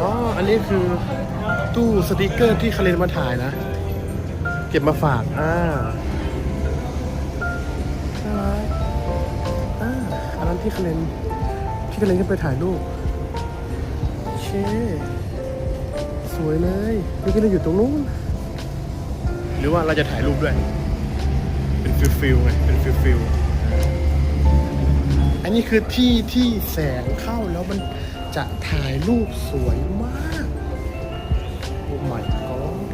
อ๋อ อันนี้คือตู้สติกเกอร์ที่คาเรนมาถ่ายนะ เก็บมาฝาก อ่าน่ารักอ่าอันนั้นที่คาเรนที่คาเรนก็ไปถ่ายรูปเคสวยเลยนี่ก็เราอยู่ตรงนู้น หรือว่าเราจะถ่ายรูปด้วย เป็นฟิลฟิลไง เป็นฟิลฟิลอันนี้คือที่ที่แสงเข้าแล้วมัน จะถ่ายรูปสวยมาก โอ้ my god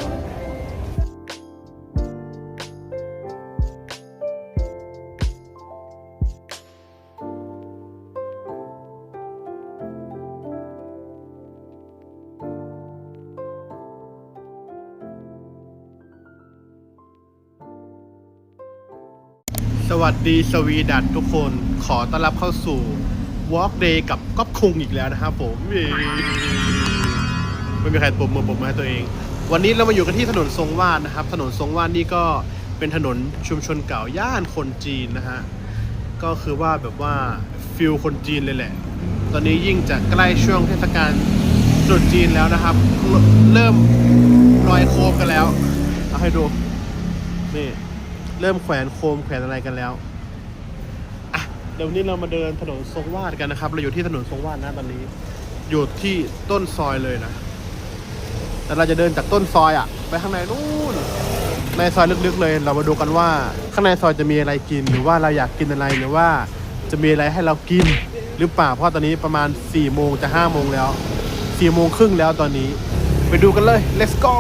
สวัสดีสวีดัตทุกคนขอต้อนรับเข้าสู่ Walk Day กับก๊อฟคุงอีกแล้วนะครับผมไม่มีใครปมมือปมมาให้ตัวเอง วันนี้เรามาอยู่กันที่ถนนทรงวาดนะครับ ถนนทรงวาดนี่ก็เป็นถนนชุมชนเก่าย่านคนจีนนะฮะก็คือว่าแบบว่าฟิลคนจีนเลยแหละ ตอนนี้ยิ่งจะใกล้ช่วงเทศกาลตรุษจีนแล้วนะครับ เริ่มลอยโคมกันแล้ว เอาให้ดู นี่ เริ่มแขวนโคมแขวนอะไรกันแล้ว เดี๋ยววนนี้เรามาเดินถนนทรงวาดกันนะครับ เราอยู่ที่ถนนทรงวาดนะตอนนี้ อยู่ที่ต้นซอยเลยนะ แต่เราจะเดินจากต้นซอยอะไปข้างในนู่น ในซอยลึกๆเลย เรามาดูกันว่าข้างในซอยจะมีอะไรกิน หรือว่าเราอยากกินอะไรหรือว่าจะมีอะไรให้เรากินหรือเปล่า เพราะตอนนี้ประมาณ4ี่โมงจะ5้าโมงแล้ว4ี่โมงครึ่งแล้วตอนนี้ ไปดูกันเลย let's go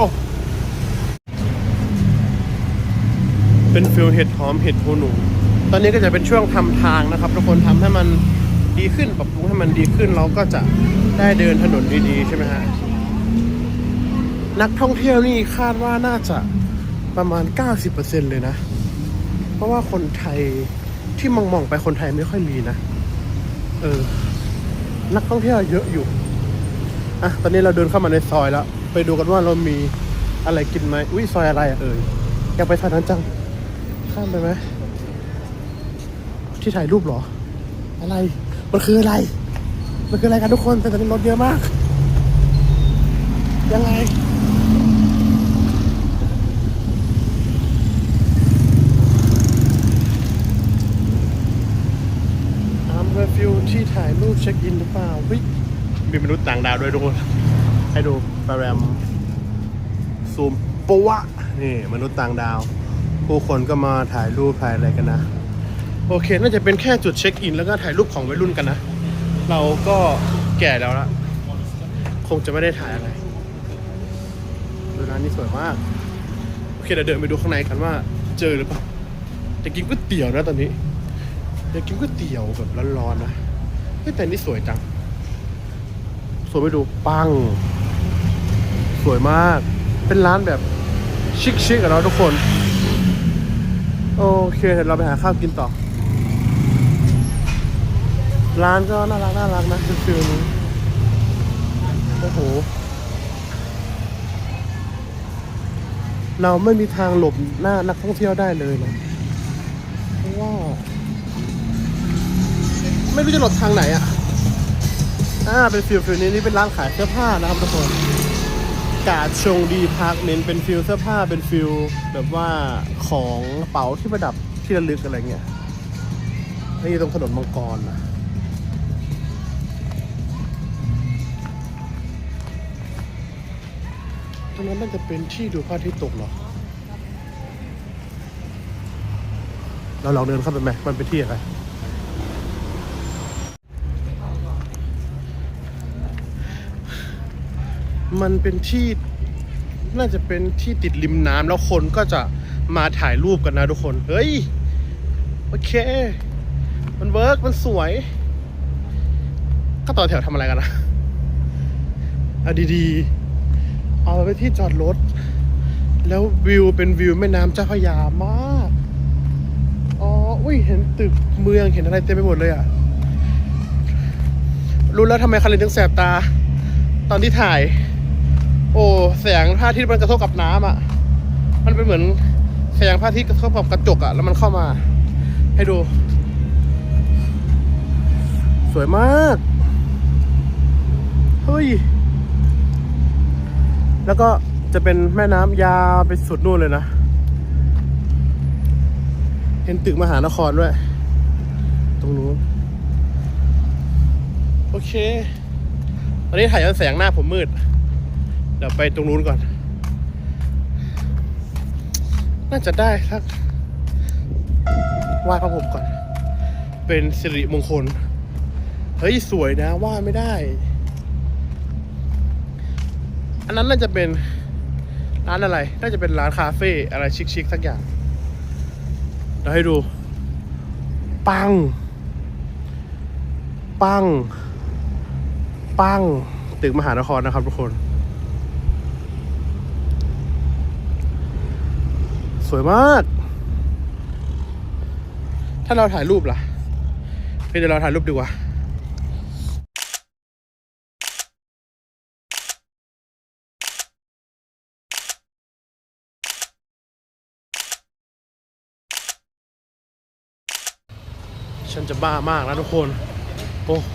เป็นฟิลเห็ดหอมเห็ดหูหนู ตอนนี้ก็จะเป็นช่วงทำทางนะครับ ทุกคนทำให้มันดีขึ้นปรับปรุงให้มันดีขึ้นเราก็จะได้เดินถนนดีๆใช่ไหมฮะนักท่องเที่ยวนี่คาดว่าน่าจะประมาณ 90%เลยนะ เพราะว่าคนไทยที่มองๆไปคนไทยไม่ค่อยมีนะเออนักท่องเที่ยวเยอะอยู่อะตอนนี้เราเดินเข้ามาในซอยแล้ว ไปดูกันว่าเรามีอะไรกินไหมอุ้ยซอยอะไรอะเอ่ยอยากไปซอยนั้นจังข้ามไปไหม ที่ถ่ายรูปเหรอ อะไร มันคืออะไร มันคืออะไรกันทุกคน แต่ตอนนี้รถเยอะมาก ยังไงอาร์มเรฟิวที่ถ่ายรูปเช็คอินหรือเปล่าวิมีมนุษย์ต่างดาวด้วยทุกคน ให้ดูปาแรมซูมปะวะนี่มนุษย์ต่างดาว ผู้คนก็มาถ่ายรูปถ่ายอะไรกันนะ โอเค น่าจะเป็นแค่จุดเช็คอิน แล้วก็ถ่ายรูปของวัยรุ่นกันนะ เราก็แก่แล้วละคงจะไม่ได้ถ่ายอะไรดูร้านนี้สวยมาก โอเคเดี๋ยวเดินไปดูข้างในกันว่า เจอหรือเปล่าจะกินก๋วยเตี๋ยวนะตอนนี้จะกินก๋วยเตี๋ยวแบบร้อนๆนะแต่นี่สวยจัง สวยไปดูปัง สวยมาก เป็นร้านแบบชิคๆอะเนาทุกคน โอเคเดี๋ยวเราไปหาข้าวกินต่อ ร้านก็น่ารักน่ารักนะฟิลนี้โอ้โห เราไม่มีทางหลบหน้านักท่องเที่ยวได้เลยนะเพราะว่า ไม่รู้จะหลบทางไหนอะอ่าเป็นฟิลฟิลนี้นี่เป็นร้านขายเสื้อผ้านะครับทุกคน กาดชงดีพักเน้นเป็นฟิลเสื้อผ้าเป็นฟิลแบบว่าของกระเป๋าที่ประดับที่ระลึกอะไรเงี้ยนี่ตรงถนนมังกรนะ ตรงนั้นน่าจะเป็นที่ดูพระอาทิตย์ตกเหรอ เราลองเดินเข้าไปไหม มันเป็นที่อะไรมันเป็นที่น่าจะเป็นที่ติดริมน้ำแล้วคนก็จะมาถ่ายรูปกันนะทุกคน เฮ้ย โอเค มันเวิร์กมันสวย ก็ต่อแถวทำอะไรกันนะอาดีๆ เอาไปที่จอดรถ แล้ววิวเป็นวิวแม่น้ำเจ้าพระยามาก อ๋อ อุ้ย เห็นตึกเมืองเห็นอะไรเต็มไปหมดเลยอะ รู้แล้วทำไมคารินถึงแสบตา ตอนที่ถ่าย โอ้แสงพระอาทิตย์มันกระทบกับน้ำอะ มันเป็นเหมือนแสงพระอาทิตย์กระทบกับกระจกอะ แล้วมันเข้ามา ให้ดู สวยมาก เฮ้ย แล้วก็จะเป็นแม่น้ำยาวไปสุดนู่นเลยนะ เห็นตึกมหานครด้วย ตรงนู้นโอเคตอนนี้ถ่ายย้อนแสงหน้าผมมืด เดี๋ยวไปตรงนู้นก่อน น่าจะได้สักไหว้พระผมก่อน เป็นสิริมงคล เฮ้ย สวยนะว่าไม่ได้ อันนั้นน่าจะเป็นร้านอะไร น่าจะเป็นร้านคาเฟ่อะไรชิคๆสักอย่าง เดี๋ยวให้ดู ปัง ปัง ปัง ตึกมหานครนะครับทุกคน สวยมาก ถ้าเราถ่ายรูปล่ะเฮ้เดี๋ยวเราถ่ายรูปดีกว่า จะบ้ามากนะทุกคน โอ้โห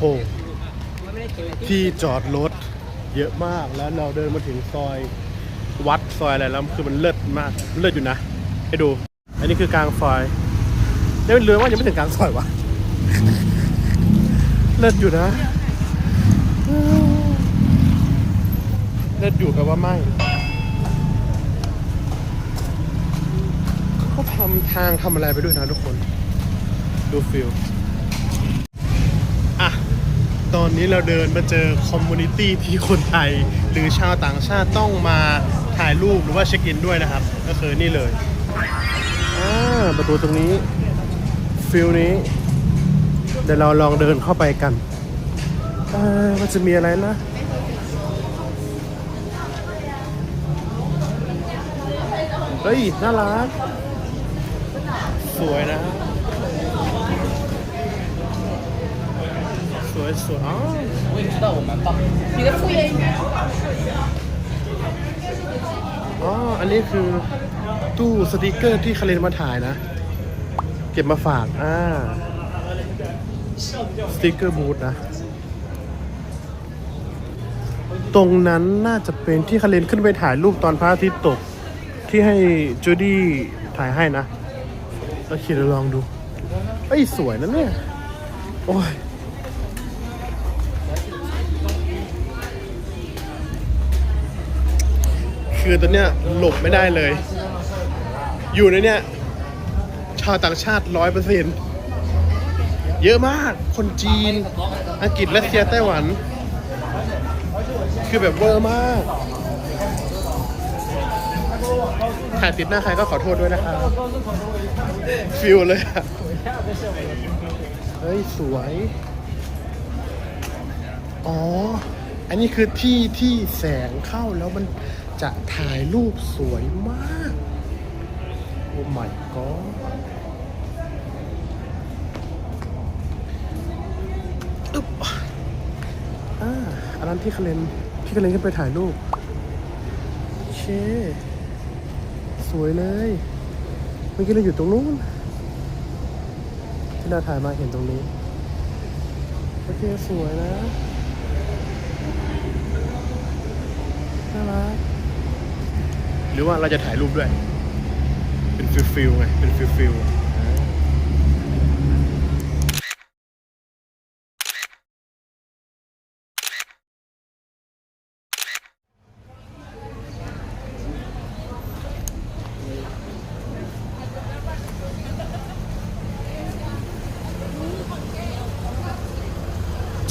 ที่จอดรถเยอะมากแล้วเราเดินมาถึงซอยวัดซอยอะไรแล้วคือมันเลิศมากเลิศอยู่นะให้ดู อันนี้คือกลางซอยยังไม่รู้ว่ายังไม่ถึงกลางซอยวะเลิศอยู่นะเลิศอยู่กับว่าไม่เขาทำทางทำอะไรไปด้วยนะทุกคน ดูฟิล ตอนนี้เราเดินมาเจอคอมมูนิตี้ที่คนไทย หรือชาวต่างชาติต้องมาถ่ายรูปหรือว่าเช็คอินด้วยนะครับ ก็คือนี่เลยอ่าประตูตรงนี้ฟิลนี้ เดี๋ยวเราลองเดินเข้าไปกันเอ้ยมันจะมีอะไรนะเฮ้ย น่ารัก สวยนะ วยสวยอ๋อ 我也知道我蛮棒。你的副业应该 อ๋อ อันนี้คือตู้สติกเกอร์ที่คาเรนมาถ่ายนะ เก็บมาฝาก อ่า สติกเกอร์บูธนะ ตรงนั้นน่าจะเป็นที่คาเรนขึ้นไปถ่ายรูปตอนพระอาทิตย์ตก ที่ให้จูดี้ถ่ายให้นะโอเคเดี๋ยวลองดูเอ้ย สวยนะเนี่ย โอ้ย คือตอนเนี้ยหลบไม่ได้เลย อยู่ในเนี้ยชาวต่างชาติร้อยเปอร์เซ็นต์เยอะมาก คนจีน อังกฤษรัสเซียไต้หวัน คือแบบเวอร์มากถ่ายติดหน้าใครก็ขอโทษด้วยนะครับฟิลเลยอะเฮ้ย สวย อ๋อ อันนี้คือที่ที่แสงเข้าแล้วมัน จะถ่ายรูปสวยมาก โอ้ my god อึ๊บอ่าอันนั้นที่คาเลนที่คาเลนขึ้นไปถ่ายรูปเคสวยเลยเมื่อกี้เราอยู่ตรงนู้นที่เราถ่ายมาเห็นตรงนี้โอเคสวยนะน่ารัก หรือว่าเราจะถ่ายรูปด้วย เป็นฟิลฟิลไง เป็นฟิลฟิล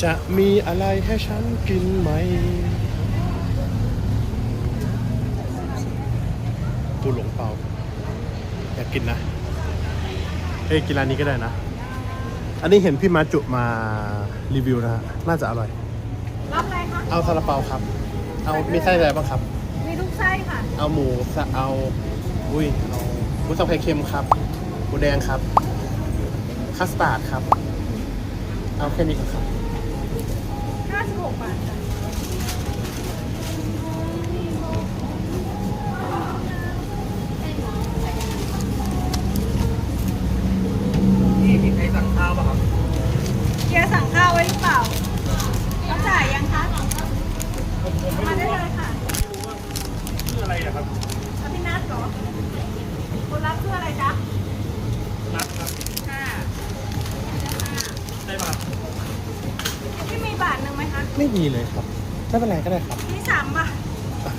จะมีอะไรให้ฉันกินไหม ปูหลงเปาอยากกินนะเอ้ยกินร้านนี้ก็ได้นะ อันนี้เห็นพี่มาจุมารีวิวนะฮะน่าจะอร่อย รับอะไรคะ เอาซาลาเปาครับ เอามีไส้อะไรบ้างครับ มีทุกไส้ค่ะ เอาหมูสะเอาอุ้ยเอาหมูสับไข่เค็มครับหมูแดงครับคัสตาร์ดครับ เอาแค่นี้ก่อนครับ 56บาท ไม่มีเลยครับไม่เป็นไรก็ได้ครับนี่สามป่ะ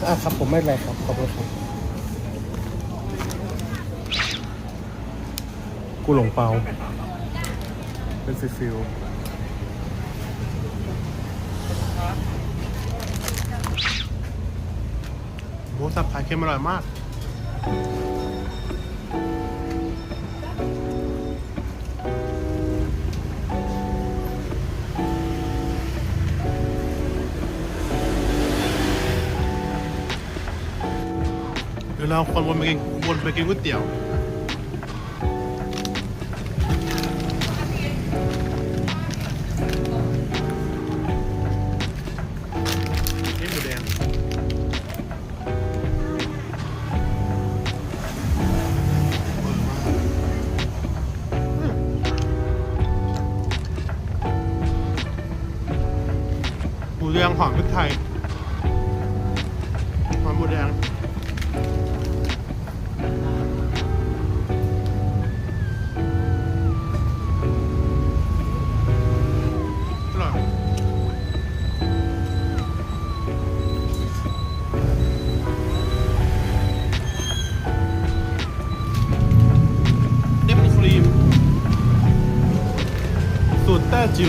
อะครับผมไม่เป็นไรครับขอบคุณครับกูหลงเปาเป็นฟิลฟิลโอ้สับไข่เค็มอร่อยมาก เดี๋ยวเราคนวนไปกินวนไปกินก๋วยเตี๋ยว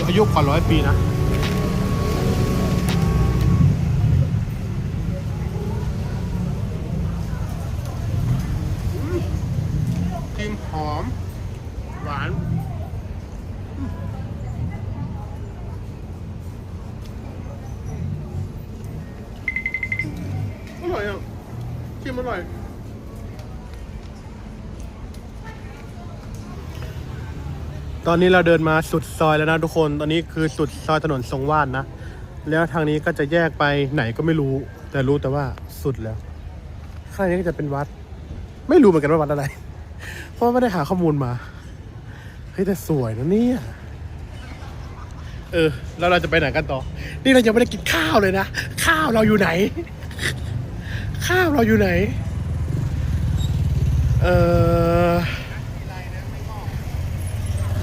อายุกว่าร้อยปีนะ ตอนนี้เราเดินมาสุดซอยแล้วนะทุกคน ตอนนี้คือสุดซอยถนนทรงวาดนะ แล้วทางนี้ก็จะแยกไปไหนก็ไม่รู้ แต่รู้แต่ว่าสุดแล้ว ข้างนี้ก็จะเป็นวัด ไม่รู้เหมือนกันว่าวัดอะไร เพราะไม่ได้หาข้อมูลมา เฮ้ยแต่สวยนะเนี่ย เออ แล้วเราจะไปไหนกันต่อ นี่เรายังไม่ได้กินข้าวเลยนะ ข้าวเราอยู่ไหน ข้าวเราอยู่ไหน เออ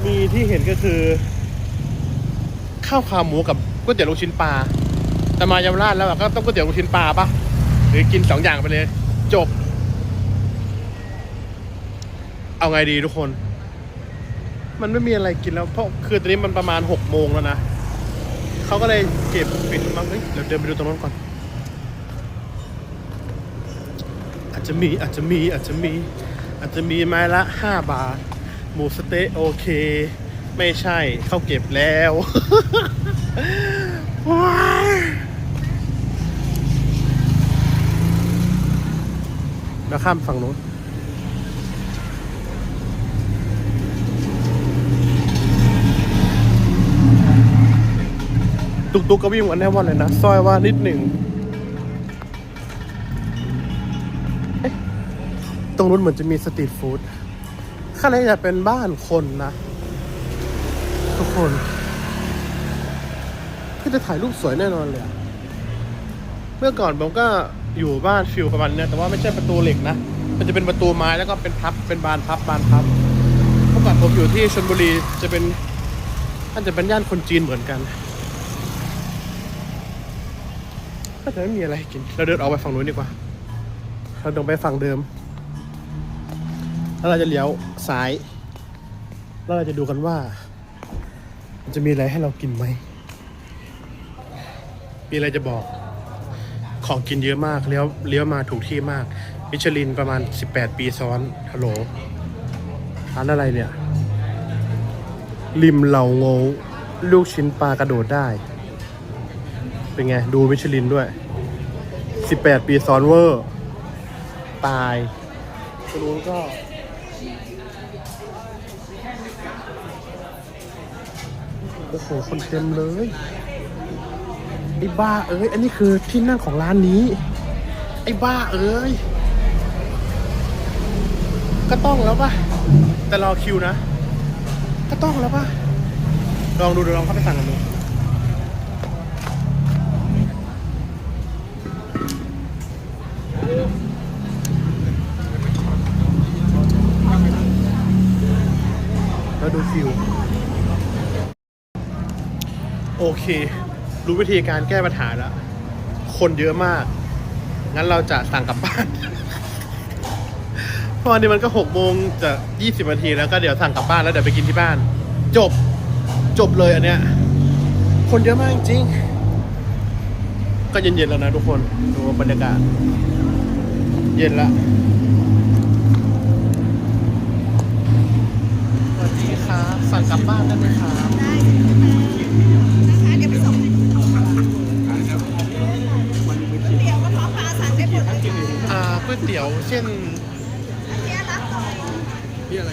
มีที่เห็นก็คือ ข้าวขาหมูกับก๋วยเตี๋ยวลูกชิ้นปลาแต่มายาวราชแล้วก็ต้องก๋วยเตี๋ยวลูกชิ้นปลาปะหรือกินสองอย่างไปเลย จบ เอาไงดีทุกคน มันไม่มีอะไรกินแล้วเพราะคือตอนนี้มันประมาณหกโมงแล้วนะเขาก็เลยเก็บปิดมั้งเฮ้ยเดี๋ยวเดินไปดูตรงนั้นก่อน อาจจะมีอาจจะมีอาจจะมี อาจจะมีไม้ละห้าบาท หมูสเต๊ะโอเค ไม่ใช่เข้าเก็บแล้วแล้วข้ามฝั่งนู้นตุกตุกก็วิ่งวันแน่วันเลยนะซอยว่านิดหนึ่งตรงนู้นเหมือนจะมีสตรีทฟู้ด ข้างในจะเป็นบ้านคนนะ ทุกคนคือจะถ่ายรูปสวยแน่นอนเลยเมื่อก่อนผมก็อยู่บ้านฟิลประมาณเนี้ยแต่ว่าไม่ใช่ประตูเหล็กนะ มันจะเป็นประตูไม้แล้วก็เป็นพับ เป็นบานพับบานพับ เมื่อก่อนผมอยู่ที่ชลบุรีจะเป็นน่าจะเป็นย่านคนจีนเหมือนกันก็จะไม่มีอะไรกิน เราเดินออกไปฝั่งนู้นดีกว่า เราตรงไปฝั่งเดิม แล้วเราจะเลี้ยวซ้าย แล้วเราจะดูกันว่า มันจะมีอะไรให้เรากินไหม มีอะไรจะบอก ของกินเยอะมากเลี้ยวเลี้ยวมาถูกที่มาก มิชลินประมาณ 18 ปีซ้อนฮัลโหลร้านอะไรเนี่ย ริมเหล่าโงลูกชิ้นปลากระโดดได้ เป็นไง ดูมิชลินด้วย 18 ปีซ้อนเวอร์ ตายตรงนู้นก็ โอ้โห คนเต็มเลยไอ้บ้าเอ้ย อันนี้คือที่นั่งของร้านนี้ ไอ้บ้าเอ้ย ก็ต้องแล้วปะแต่รอคิวนะ ก็ต้องแล้วปะลองดูเดี๋ยวลองเข้าไปสั่งกันดูแล้วดูฟิว โอเค รู้วิธีการแก้ปัญหาแล้ว คนเยอะมาก งั้นเราจะสั่งกลับบ้าน เพราะอันนี้มันก็หกโมงจะยี่สิบนาทีแล้วก็เดี๋ยวสั่งกลับบ้านแล้วเดี๋ยวไปกินที่บ้าน จบ จบเลยอันเนี้ย คนเยอะมากจริง ก็เย็นๆแล้วนะทุกคน ดูบรรยากาศ เย็นละ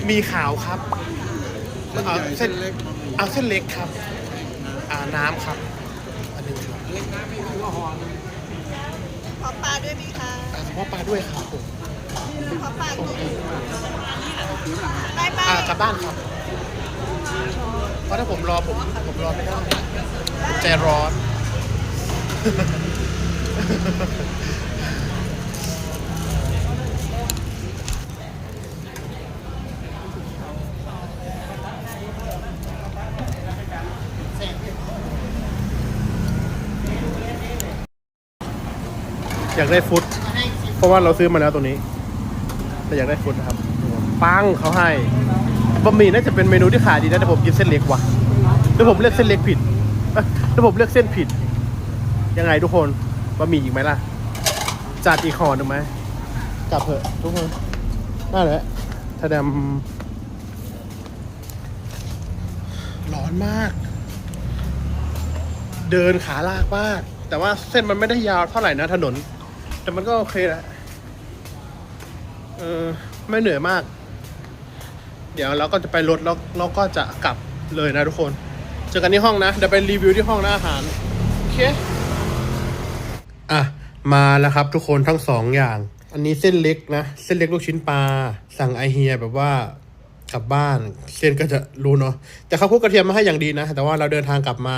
มีขาวครับอ่าเส้นเล็กเอาเส้นเล็กครับ อ่าน้ำครับ อันหนึงครับขอปลาด้วยไหมคะอ่าเฉพาะปลาด้วยครับผมขอปลาด้วยได้ไหมอ่ากลับบ้านครับ เพราะถ้าผมรอผมผมรอไม่ได้ผมใจร้อน อยากได้ฟุต เพราะว่าเราซื้อมาแล้วตัวนี้ แต่อยากได้ฟุตนะครับ ปังเขาให้ บะหมี่น่าจะเป็นเมนูที่ขายดีนะแต่ผมกินเส้นเล็กว่ะหรือผมเลือกเส้นเล็กผิดเอ้ยหรือผมเลือกเส้นผิด ยังไงทุกคน บะหมี่อีกไหมล่ะ จัดอีกห่อหนึ่งไหมกลับเถอะทุกคนน่าแหละถ้าดำร้อนมาก เดินขาลากมาก แต่ว่าเส้นมันไม่ได้ยาวเท่าไหร่นะถนน แต่มันก็โอเคแหละเออไม่เหนื่อยมาก เดี๋ยวเราก็จะไปรถแล้วเราก็จะกลับเลยนะทุกคน เจอกันที่ห้องนะ เดี๋ยวไปรีวิวที่ห้องนะอาหาร โอเค อะ มาแล้วครับทุกคนทั้งสองอย่าง อันนี้เส้นเล็กนะ เส้นเล็กลูกชิ้นปลา สั่งไอเฮียแบบว่ากลับบ้าน เส้นก็จะรู้เนาะ แต่เขาคุกกระเทียมมาให้อย่างดีนะ แต่ว่าเราเดินทางกลับมา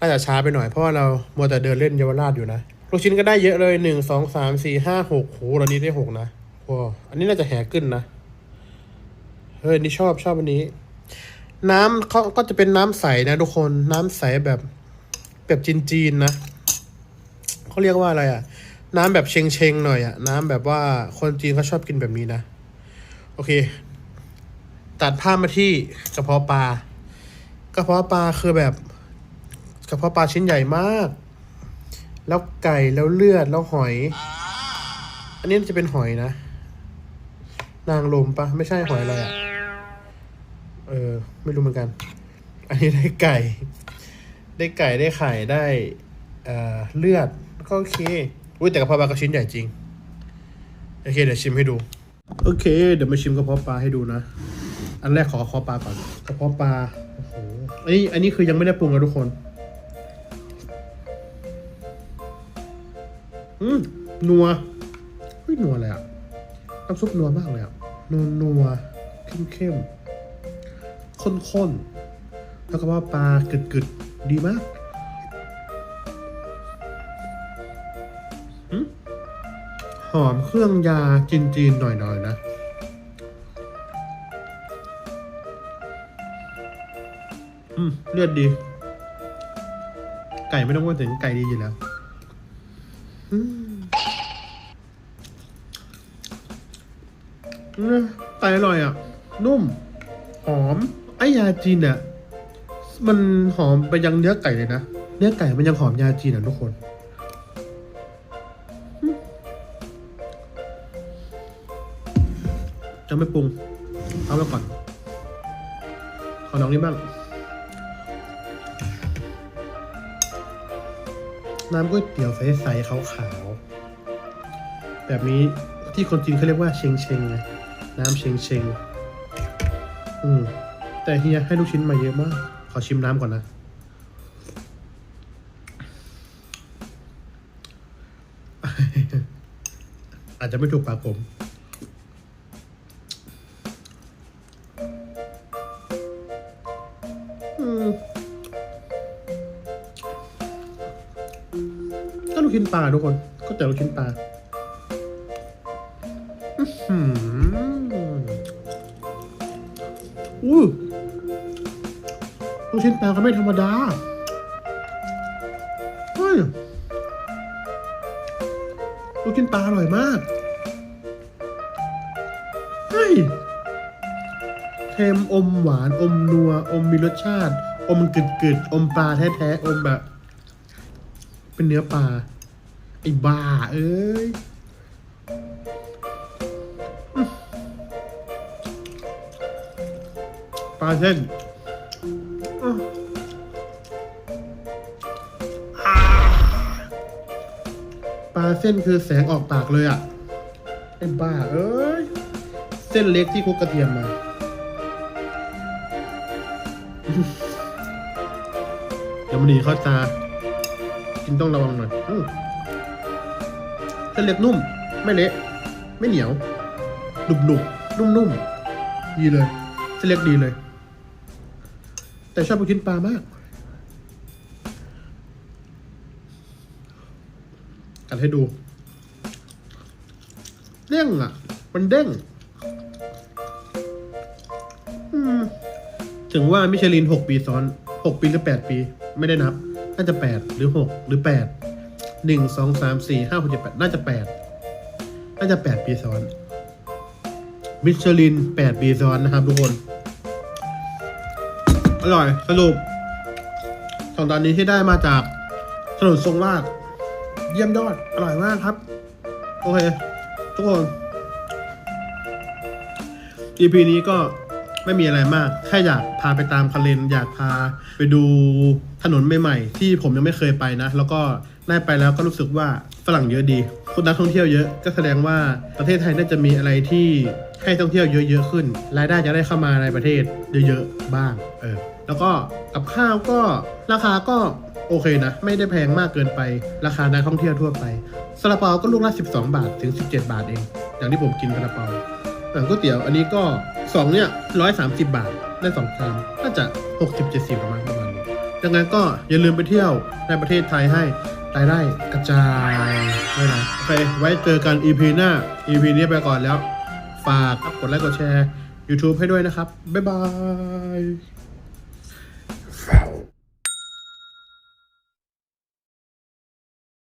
น่าจะช้าไปหน่อย เพราะว่าเรามัวแต่เดินเล่นเยาวราชอยู่นะ ลูกชิ้นก็ได้เยอะเลยหนึ่งสองสามสี่ห้าหกโหเรานี้ได้หกนะว้าอันนี้น่าจะแหกขึ้นนะเฮ้ยนี่ชอบชอบอันนี้ น้ำเขาก็จะเป็นน้ำใสนะทุกคนน้ำใสแบบแบบจีนๆนะเขาเรียกว่าอะไรอะ่ะ น้ำแบบเชงเชงหน่อยอะ่ะ น้ำแบบว่าคนจีนเขาชอบกินแบบนี้นะ โอเค ตัดภาพมาที่กระเพาะปลากระเพาะปลาคือแบบกระเพาะปลาชิ้นใหญ่มาก แล้วไก่แล้วเลือดแล้วหอย อันนี้จะเป็นหอยนะ นางลมปะไม่ใช่หอยอะไรอะ่ะ เออ ไม่รู้เหมือนกัน อันนี้ได้ไก่ ได้ไก่ได้ไข่ได้เอ่อเลือดก็โอเคอุ้ยแต่กระเพาะปลาก็ชิ้นใหญ่จริง โอเคเดี๋ยวชิมให้ดู โอเค เดี๋ยวมาชิมกระเพาะปลาให้ดูนะ อันแรกขอกระเพาะปลาก่อน กระเพาะปลา โอ้โหอันนี้อันนี้คือยังไม่ได้ปรุงนะทุกคน อืมนัวเฮ้ยนัวเลยอะน้ำซุปนัวมากเลยอะนัวนัวเข้มเข้มข้นข้นแล้วก็ว่าปลากึดกึดดีมากหอมเครื่องยาจีนจีนหน่อยๆนนะอืมเลือดดี ไก่ไม่ต้องว่าถึงไก่ดีอยู่แล้ว ไก่อร่อยอะ นุ่ม หอม ไอยาจีนอะมันหอมไปยังเนื้อไก่เลยนะ เนื้อไก่มันยังหอมยาจีนอะทุกคนจะไม่ปรุง เอาไว้ก่อน ขอลองนี้บ้าง น้ำก๋วยเตี๋ยวใสๆขาวๆแบบนี้ที่คนจีนเขาเรียกว่าเชงเชงไงน้ำเชงเชงอืมแต่เฮียให้ลูกชิ้นมาเยอะมาก ขอชิมน้ำก่อนนะ อาจจะไม่ถูกปากผมอืม ลูกชิ้นปลาทุกคนก็แต่ลูกชิ้นปลาอื้อหืออู้ลูกชิ้นปลาก็ไม่ธรรมดายลูกชิ้นปลาอร่อยมาก เฮ้ยเค็มอมหวานอมนัว อมมีรสชาติ อมกึดกึดอมปลาแท้ๆ อมแบบ เป็นเนื้อปลา อ้บ้า เอ้ยปลาเส้นปลาเส้นคือแสงออกปากเลยอะ ไอ้บ้า เอ้ย เส้นเล็กที่คุกกระเทียมมาเดี๋ยวมันหนีเข้าตา กินต้องระวังหน่อยอ เส้นเล็กนุ่ม ไม่เละ ไม่เหนียวหนุบหนุบนุ่มนุ่มดีเลยเส้นเล็กดีเลย แต่ชอบไปกินปลามาก กันให้ดู เด้งอะ มันเด้งถึงว่ามิชลินหกปีซ้อนหกปีหรือแปดปี ไม่ได้นับ น่าจะแปดหรือหกหรือแปด หนึ่งสองสามสี่ห้าหกเจ็ดแปดน่าจะแปดน่าจะแปดปีซ้อน มิชลินแปดปีซ้อนนะครับทุกคน อร่อยสรุปสองตอนนี้ที่ได้มาจากถนนทรงวาดเยี่ยมยอด อร่อยมากครับ โอเค ทุกคน EP นี้ก็ไม่มีอะไรมาก แค่อยากพาไปตามคาเลน อยากพาไปดูถนนใหม่ๆ ที่ผมยังไม่เคยไปนะ แล้วก็ ได้ไปแล้วก็รู้สึกว่าฝรั่งเยอะดีคนนักท่องเที่ยวเยอะก็แสดงว่าประเทศไทยน่าจะมีอะไรที่ให้ท่องเที่ยวเยอะๆขึ้น รายได้จะได้เข้ามาในประเทศเยอะๆบ้างเออแล้วก็กับข้าวก็ราคาก็โอเคนะ ไม่ได้แพงมากเกินไป ราคานักท่องเที่ยวทั่วไปซาลาเปาก็ลูกละ 12 บาทถึง 17 บาทเอง อย่างที่ผมกินซาลาเปาอ่าก๋วยเตี๋ยวอันนี้ก็สองเนี่ยร้อยสามสิบบาท ได้สองชามน่าจะหกสิบเจ็ดสิบประมาณประมาณนี้ดังนั้นก็อย่าลืมไปเที่ยวในประเทศไทยให้ รายได้กระจายด้วยนะโอเคไว้เจอกัน EP หน้า EP นี้ไปก่อนแล้ว ฝากกดไลค์กดแชร์ YouTube ให้ด้วยนะครับ บ๊ายบาย